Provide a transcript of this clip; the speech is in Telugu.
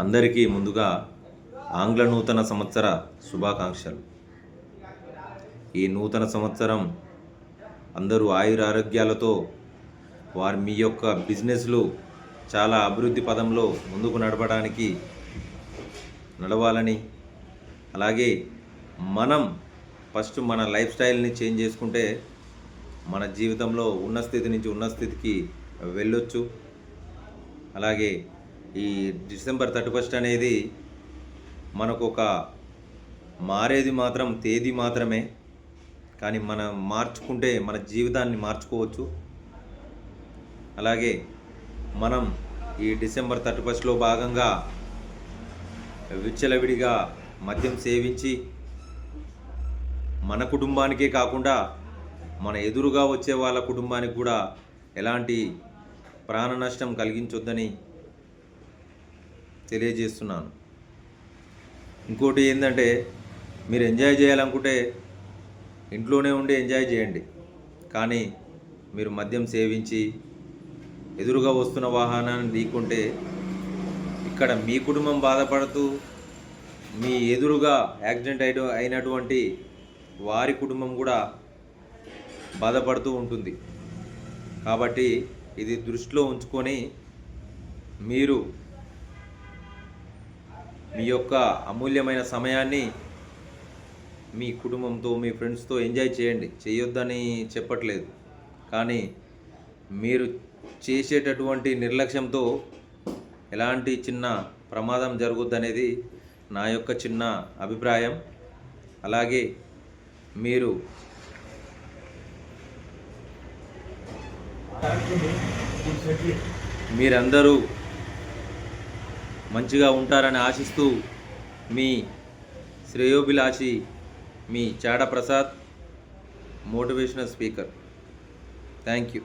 అందరికీ ముందుగా ఆంగ్ల నూతన సంవత్సర శుభాకాంక్షలు. ఈ నూతన సంవత్సరం అందరూ ఆయుర ఆరోగ్యాలతో వారి మీ యొక్క బిజినెస్లు చాలా అభివృద్ధి పదంలో ముందుకు నడపడానికి నడవాలని అలాగే మనం ఫస్ట్ మన లైఫ్ స్టైల్ని చేంజ్ చేసుకుంటే మన జీవితంలో ఉన్న స్థితి నుంచి ఉన్న స్థితికి వెళ్ళొచ్చు. అలాగే ఈ డిసెంబర్ థర్టీ ఫస్ట్ అనేది మనకు ఒక మారేది మాత్రం తేదీ మాత్రమే. కానీ మనం మార్చుకుంటే మన జీవితాన్ని మార్చుకోవచ్చు. అలాగే మనం ఈ డిసెంబర్ థర్టీ ఫస్ట్లో భాగంగా విచ్చలవిడిగా మద్యం సేవించి మన కుటుంబానికే కాకుండా మన ఎదురుగా వచ్చే వాళ్ళ కుటుంబానికి కూడా ఎలాంటి ప్రాణ నష్టం కలిగించొద్దని తెలియజేస్తున్నాను. ఇంకోటి ఏంటంటే మీరు ఎంజాయ్ చేయాలనుకుంటే ఇంట్లోనే ఉండి ఎంజాయ్ చేయండి. కానీ మీరు మద్యం సేవించి ఎదురుగా వస్తున్న వాహనాన్ని ఢీకుంటే ఇక్కడ మీ కుటుంబం బాధపడుతూ మీ ఎదురుగా యాక్సిడెంట్ అయిన అయినటువంటి వారి కుటుంబం కూడా బాధపడుతూ ఉంటుంది. కాబట్టి ఇది దృష్టిలో ఉంచుకొని మీరు మీ యొక్క అమూల్యమైన సమయాన్ని మీ కుటుంబంతో మీ ఫ్రెండ్స్తో ఎంజాయ్ చేయండి. చేయొద్దని చెప్పట్లేదు. కానీ మీరు చేసేటటువంటి నిర్లక్ష్యంతో ఎలాంటి చిన్న ప్రమాదం జరుగుద్దనేది నా యొక్క చిన్న అభిప్రాయం. అలాగే మీరు మీరందరూ మంచిగా ఉంటారని ఆశిస్తూ మీ శ్రేయోభిలాషి మీ Chada Prasad motivational speaker. Thank you.